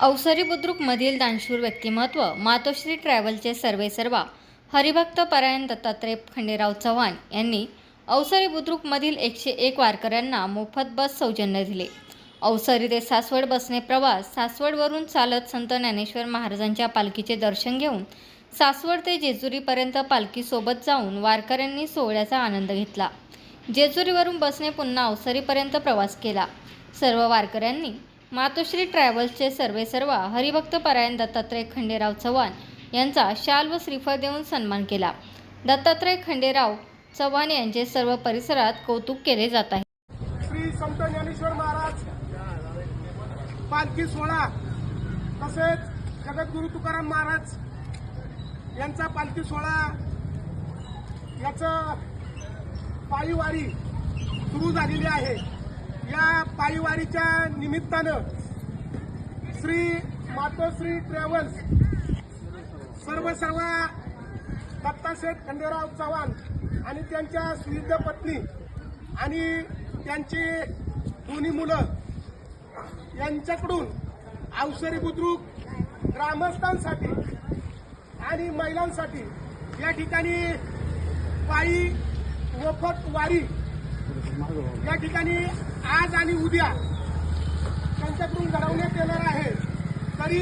अवसरी बुद्रुकमधील दानशूर व्यक्तिमत्व मातोश्री ट्रॅव्हलचे सर्वे सर्वा हरिभक्त परायण दत्तात्रय खंडेराव चव्हाण यांनी अवसरी बुद्रुकमधील एकशे एक वारकऱ्यांना मोफत बस सौजन्य दिले. अवसरी ते सासवड बसने प्रवास सासवडवरून चालत संत ज्ञानेश्वर महाराजांच्या पालखीचे दर्शन घेऊन सासवड ते जेजुरीपर्यंत पालखीसोबत जाऊन वारकऱ्यांनी सोहळ्याचा आनंद घेतला. जेजुरीवरून बसने पुन्हा अवसरीपर्यंत प्रवास केला. सर्व वारकऱ्यांनी मातोश्री ट्रॅव्हल्सचे सर्वे सर्वा हरिभक्त परायण दत्तात्रय खंडेराव चव्हाण यांचा शाल व श्रीफळ देऊन सन्मान केला. दत्तात्रय खंडेराव चव्हाण यांचे सर्व परिसरात कौतुक केले जात आहे. श्री संत ज्ञानेश्वर महाराज पालखी सोहळा तसेच जगद्गुरु तुकाराम महाराज यांचा पालखी सोहळा याचं पायीवारी सुरू झालेली आहे. या पायीवारीच्या निमित्तानं श्री मातोश्री ट्रॅव्हल्स सर्व सर्व दत्ताशेठ खंडेराव चव्हाण आणि त्यांच्या सुविध पत्नी आणि त्यांची दोन्ही मुलं यांच्याकडून अवसरी बुद्रुक ग्रामस्थांसाठी आणि महिलांसाठी या ठिकाणी पायी मोफत वारी या ठिकाणी आज आणि उद्या त्यांच्याकडून घडवण्यात येणार आहे. तरी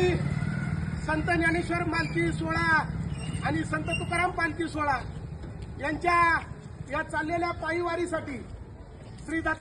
संत ज्ञानेश्वर पालखी सोहळा आणि संत तुकाराम पालखी सोहळा यांच्या या चाललेल्या पायीवारीसाठी श्री दत्त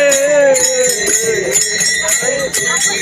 तू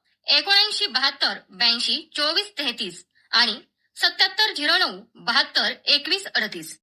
एकोणऐंशी बहात्तर ब्याऐंशी चोवीस तेहतीस आणि सत्याहत्तर झिरो नऊ बहात्तर एकवीस अडतीस.